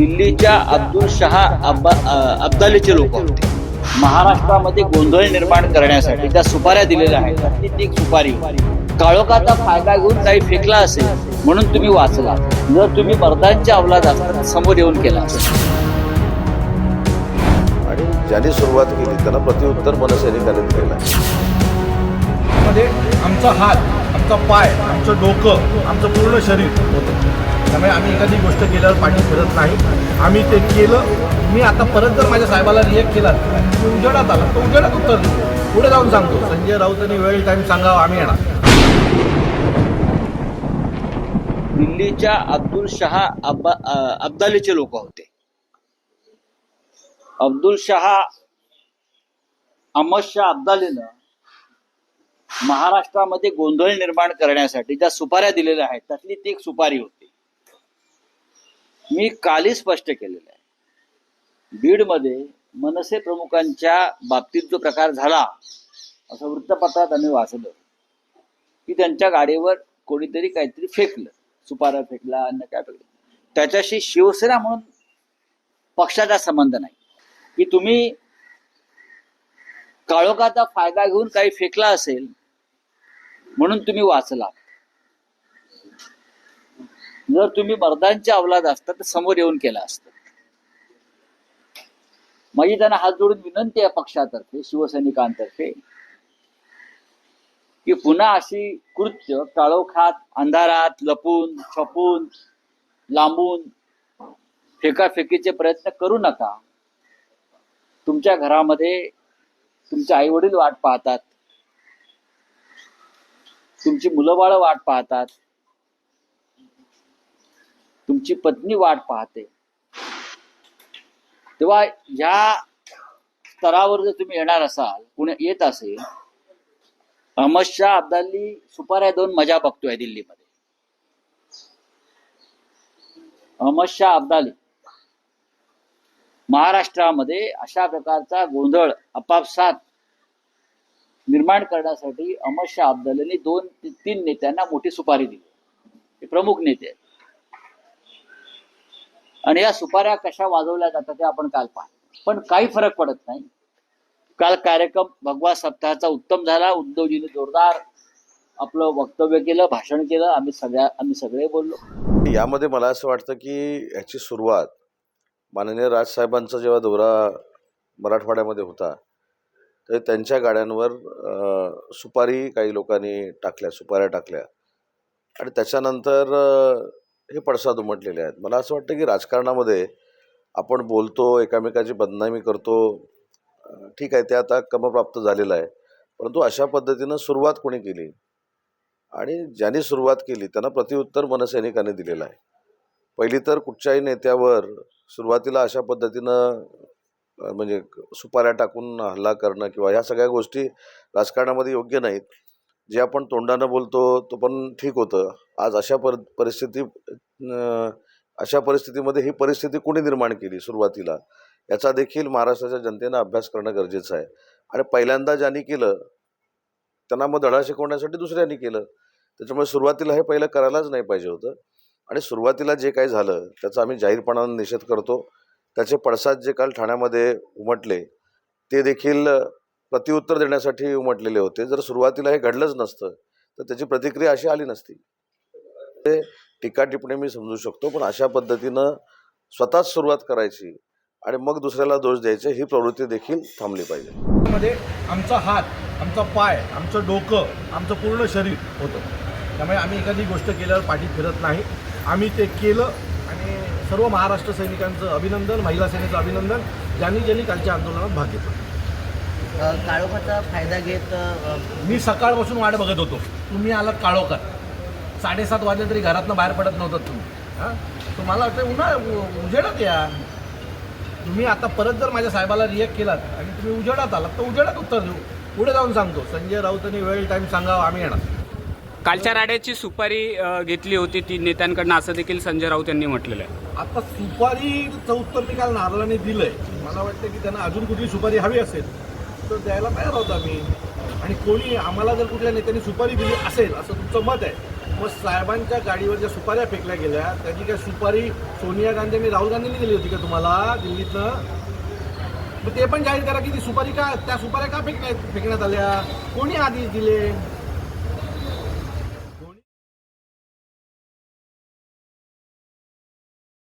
दिल्लीच्या अब्दुल शहा अब्बा अब्दालीचे लोक होते. महाराष्ट्रामध्ये गोंधळ निर्माण करण्यासाठी ज्या सुपाऱ्या दिलेल्या आहेत. ती सुपारी. काळोखाचा फायदा घेऊन काही फेकला असेल म्हणून तुम्ही वाचला. जर तुम्ही मर्दांच्या अवलाद समोर येऊन केला असेल. आणि ज्यांनी सुरुवात केली त्यांना प्रतिउत्तर मनसैनिकांनी दिलेलं आहे. मध्ये आमचा हात आमचा पाय आमचं डोकं आमचं पूर्ण शरीर होतं त्यामुळे आम्ही एखादी गोष्ट केल्यावर पाठी फिरत नाही. आम्ही ते केलं. मी आता परत जर माझ्या साहेबाला रिएक्ट केला तुम्ही उजेडात आला. तो उजेडात उत्तर पुढे जाऊन सांगतो. संजय राऊतांनी वेळ टाईम सांगावा आम्ही येणार. दिल्लीच्या अब्दुल शहा अब्बा अब्दालीचे लोक होते. अब्दुल शहा अहमद शाह अब्दालीनं महाराष्ट्रामध्ये गोंधळ निर्माण करण्यासाठी ज्या सुपाऱ्या दिलेल्या आहेत त्यातली ती एक सुपारी होती. मी कालही स्पष्ट केलेलं आहे. बीडमध्ये मनसे प्रमुखांच्या बाबतीत जो प्रकार झाला असं वृत्तपत्रात आम्ही वाचलं. की त्यांच्या गाडीवर कोणीतरी काहीतरी फेकलं सुपारा फेकला अन्न काय फेकलं. त्याच्याशी शिवसेना म्हणून पक्षाचा संबंध नाही. की तुम्ही काळोखाचा फायदा घेऊन काही फेकला असेल म्हणून तुम्ही वाचला जर तुम्ही मर्दांच्या अवलाद असता तर समोर येऊन केला असतं. माझी त्यांना हात जोडून विनंती आहे पक्षातर्फे शिवसैनिकांतर्फे की पुन्हा अशी कृत्य काळोखात अंधारात लपून छपून लांबून फेकाफेकीचे प्रयत्न करू नका. तुमच्या घरामध्ये तुमचे आई वडील वाट पाहतात. तुमची मुलं बाळ वाट पाहतात. तुमची पत्नी वाट पाहते. तेव्हा ह्या स्तरावर जर तुम्ही येणार असाल कुणी येत असेल अहमद शाह अब्दाली सुपाऱ्या दोन मजा बघतोय दिल्लीमध्ये. अहमद शाह अब्दाली. महाराष्ट्रामध्ये अशा प्रकारचा गोंधळ आपापसात निर्माण करण्यासाठी अहमद शाह अब्दालीने दोन तीन नेत्यांना मोठी सुपारी दिली. हे प्रमुख नेते आहेत. आणि या सुपाऱ्या कशा वाजवल्या जातात ते आपण काल पाहिलं. पण काही फरक पडत नाही. काल कार्यक्रम भगवा सप्ताहाचा उत्तम झाला. उद्धवजीने जोरदार आपलं वक्तव्य केलं भाषण केलं. आम्ही सगळ्या आम्ही सगळे बोललो. यामध्ये मला असं वाटतं की ह्याची सुरुवात माननीय राजसाहेबांचा जेव्हा दौरा मराठवाड्यामध्ये होता तर त्यांच्या गाड्यांवर सुपारी काही लोकांनी टाकल्या सुपाऱ्या टाकल्या. आणि त्याच्यानंतर हे पडसाद उमटलेले आहेत. मला असं वाटतं की राजकारणामध्ये आपण बोलतो एकामेकाची बदनामी करतो ठीक आहे ते आता कमप्राप्त झालेलं आहे. परंतु अशा पद्धतीनं सुरुवात कोणी केली? आणि ज्यांनी सुरुवात केली त्यांना प्रतिउत्तर मनसैनिकांनी दिलेलं आहे. पहिली तर कुठच्याही नेत्यावर सुरुवातीला अशा पद्धतीनं म्हणजे सुपाऱ्या टाकून हल्ला करणं किंवा ह्या सगळ्या गोष्टी राजकारणामध्ये योग्य नाहीत. जे आपण तोंडानं बोलतो तो पण ठीक होतं. आज अशा पर परिस्थिती अशा परिस्थितीमध्ये ही परिस्थिती कोणी निर्माण केली सुरुवातीला? याचा देखील महाराष्ट्राच्या जनतेनं अभ्यास करणं गरजेचं आहे. आणि पहिल्यांदा ज्यांनी केलं त्यांना मग धडा शिकवण्यासाठी दुसऱ्यांनी केलं. त्याच्यामुळे सुरुवातीला हे पहिलं करायलाच नाही पाहिजे होतं. आणि सुरुवातीला जे काही झालं त्याचा आम्ही जाहीरपणानं निषेध करतो. त्याचे पडसाद जे काल ठाण्यामध्ये उमटले ते देखील प्रतिउत्तर देण्यासाठी उमटलेले होते. जर सुरुवातीला हे घडलंच नसतं तर त्याची प्रतिक्रिया अशी आली नसती. ते टीका टिप्पणी मी समजू शकतो पण अशा पद्धतीनं स्वतःच सुरुवात करायची आणि मग दुसऱ्याला दोष द्यायचे ही प्रवृत्ती देखील थांबली पाहिजे. मध्ये आमचा हात आमचा पाय आमचं डोकं आमचं पूर्ण शरीर होतं. त्यामुळे आम्ही एखादी गोष्ट केल्यावर पाठी फिरत नाही. आम्ही ते केलं आणि सर्व महाराष्ट्र सैनिकांचं अभिनंदन महिला सेनेचं अभिनंदन ज्यांनी ज्यांनी कालच्या आंदोलनात भाग घेतला. काळोखाचा फायदा घेत मी सकाळपासून वाट बघत होतो. तुम्ही आलात काळोखात. साडेसात वाजले तरी घरातनं बाहेर पडत नव्हतं तुम्ही. हां? तर मला वाटतं उन्हाळ उ- उजेडात या. तुम्ही आता परत जर माझ्या साहेबाला रिएक्ट केलात आणि तुम्ही उजेडात आलात तर उजेडात उत्तर देऊ. पुढे जाऊन सांगतो. संजय राऊतांनी वेळ टाईम सांगावा आम्ही येणार. कालच्या राड्याची सुपारी घेतली होती तीन नेत्यांकडनं असं देखील संजय राऊत यांनी म्हटलेलं आहे. आता सुपारीचं उत्तर मी काल नारळाने दिलंय. मला वाटतं की त्यांना अजून कुठली सुपारी हवी असेल. तर द्यायला तयार आहोत आम्ही. आणि कोणी आम्हाला जर कुठल्या नेत्यांनी सुपारी दिली असेल असं तुमचं मत आहे मग साहेबांच्या गाडीवर ज्या सुपाऱ्या फेकल्या गेल्या त्याची काय सुपारी सोनिया गांधी आणि राहुल गांधींनी दिली होती का तुम्हाला दिल्लीतनं? मग ते पण जाहीर करा की ती सुपारी का त्या सुपाऱ्या का फेकण्यात फेकण्यात आल्या? कोणी आदेश दिले?